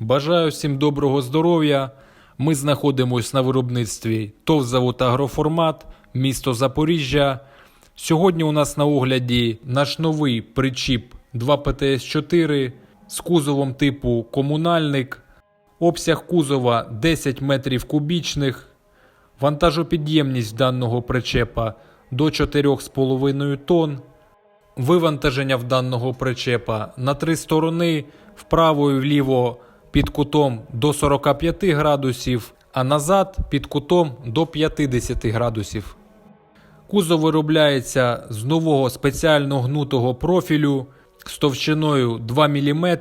Бажаю всім доброго здоров'я. Ми знаходимося на виробництві ТОВ Агроформат, місто Запоріжжя. Сьогодні у нас на огляді наш новий причіп 2 ПТС-4 з кузовом типу комунальник. Обсяг кузова 10 метрів кубічних. Вантажопідємність даного причепа до 4,5 тонн. Вивантаження в даного причепа на три сторони вправо і вліво під кутом до 45 градусів, а назад під кутом до 50 градусів. Кузов виробляється з нового спеціально гнутого профілю з товщиною 2 мм.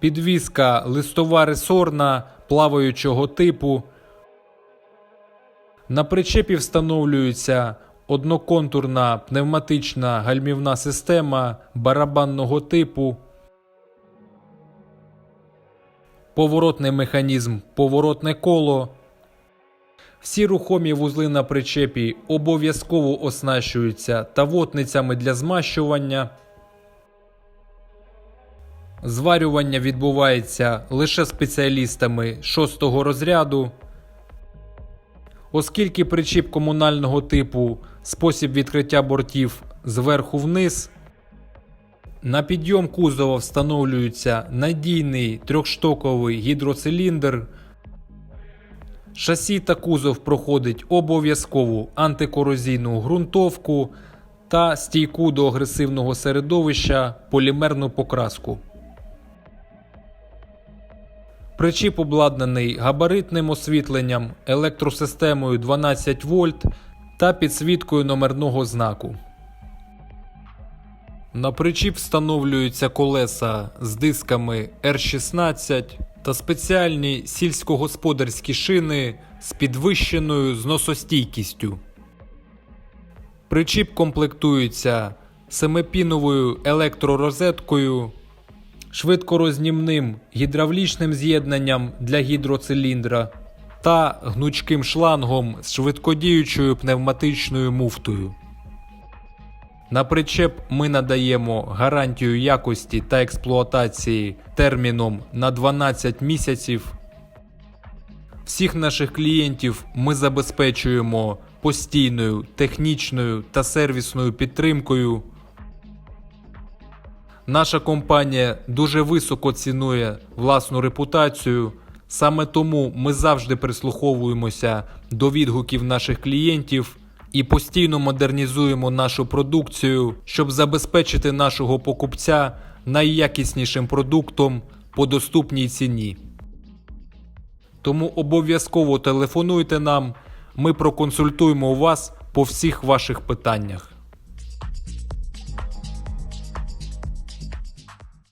Підвізка листова ресорна плаваючого типу. На причепі встановлюється одноконтурна пневматична гальмівна система барабанного типу, поворотний механізм поворотне коло. Всі рухомі вузли на причепі обов'язково оснащуються тавотницями для змащування. Зварювання відбувається лише спеціалістами 6 розряду. Оскільки причіп комунального типу спосіб відкриття бортів зверху вниз, на підйом кузова встановлюється надійний трьохштоковий гідроциліндр. Шасі та кузов проходить обов'язкову антикорозійну ґрунтовку та стійку до агресивного середовища полімерну покраску. Причіп обладнаний габаритним освітленням, електросистемою 12 вольт та підсвіткою номерного знаку. На причіп встановлюються колеса з дисками R16 та спеціальні сільськогосподарські шини з підвищеною зносостійкістю. Причіп комплектується семипіновою електророзеткою, швидкорознімним гідравлічним з'єднанням для гідроциліндра та гнучким шлангом з швидкодіючою пневматичною муфтою. На причеп ми надаємо гарантію якості та експлуатації терміном на 12 місяців. Всіх наших клієнтів ми забезпечуємо постійною технічною та сервісною підтримкою. Наша компанія дуже високо цінує власну репутацію. Саме тому ми завжди прислуховуємося до відгуків наших клієнтів і постійно модернізуємо нашу продукцію, щоб забезпечити нашого покупця найякіснішим продуктом по доступній ціні. Тому обов'язково телефонуйте нам, ми проконсультуємо вас по всіх ваших питаннях.